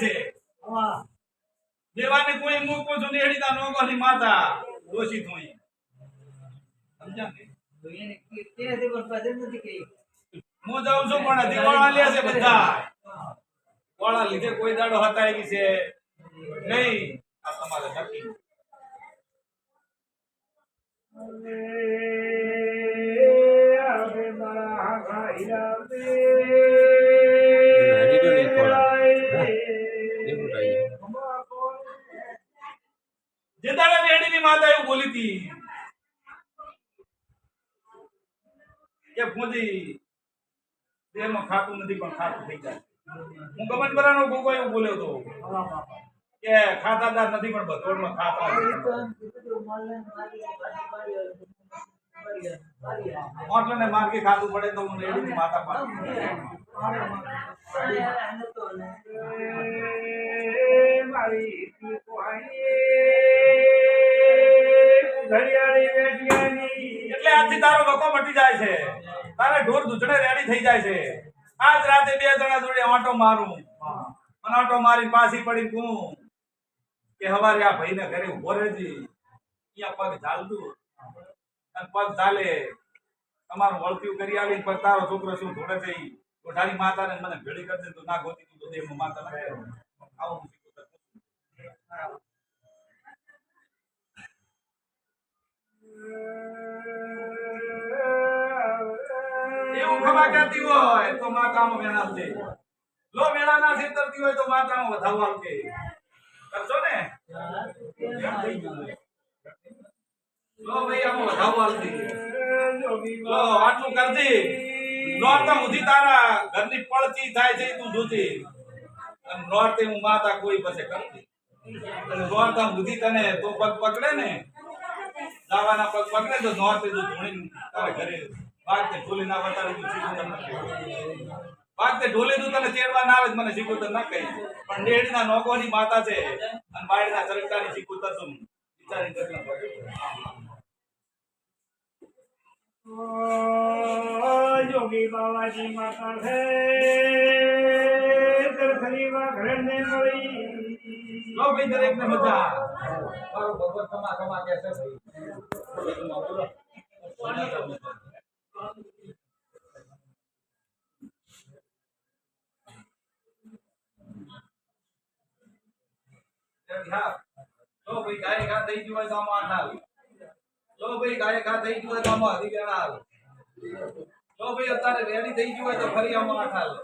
જાય છે. દેવાને કોઈ મૂકવું છું નોકોની માતા. દોષી થોઈ સમજ્યા ને? હું જાઉં છું પણ દિવાળા લે છે બધા વાળા લીધે કોઈ દાડો હતા એવી છે. નહીં. આ તમારે નક્કી માતા એવું બોલી હતી કે ભૂંજી દેહમાં ખાતું નથી, પણ ખાતું થઈ જાય હું ગમન બરાનો ગોગો એવું બોલ્યો હતો કે ખાતાદાર નથી, પણ ભગવાનમાં ખાતા. મોટલાને માર્ગે ખાતું પડે તો હું નેહડીની માતા પાડું આજથી તારો વકો મટી જાય છે. તારે ઢોર દૂધણે રેડી થઈ જાય છે. આજ રાતે બે જણા જોડે ઓટો મારું. અને ઓટો મારી પાછી પડી કું કે હવારે આ ભાઈને ઘરે ઊભો રહેજી. અહીંયા પગ ચાલતું અને પગ ચાલે તમારું વળતું કરી આવી પણ તારો છોકરો શું ધોડે છે કોઠારી માતાને મને ભેળી કરી દે. તો ના ગોતી, તું તો દેવમાં માતા આવું ખબર કહેતી હોય તો માતામાં વેણા છે. લો વેણા ના છેતરતી હોય તો માતામાં વધાવવા છે કરશો ને? લો, ભાઈ, આમાં વધાવવા છે લો, આટલું કરજે. નોરતા ઉધી તારા ઘરની પડતી થાય છે, તું જોતી અને નોરતે હું માતા કોઈ પાસે કરતી અને નોરતા ઉધી તને તો પગ પકડે ને. દાવાના પગ પકડે તો નોરતે તું ધોણી તારા ઘરે બાગ તે ઢોલી ના બતાડી તું શીખું તને બાગ તે ઢોલી તું તને તેડવા ના આવે તો મને શીખું તને ના કહી પણ માતા છે અને બાયડના તું વિચારી. બાબાજી માતા ને મળી. લો ભાઈ દરેક ને મજા મારો કમા કમા કે છે ભાઈ. બોલો. ભાઈ ગાય ઘા થઈ ગયું હોય તો આમાં આવે. જો ભાઈ ગાય ઘા થઈ ગયું હોય તો આમાં હરી વેળા આવે. લો ભાઈ અત્યારે રેડી થઈ ગયું હોય તો ફરી આમાં આઠ આવે.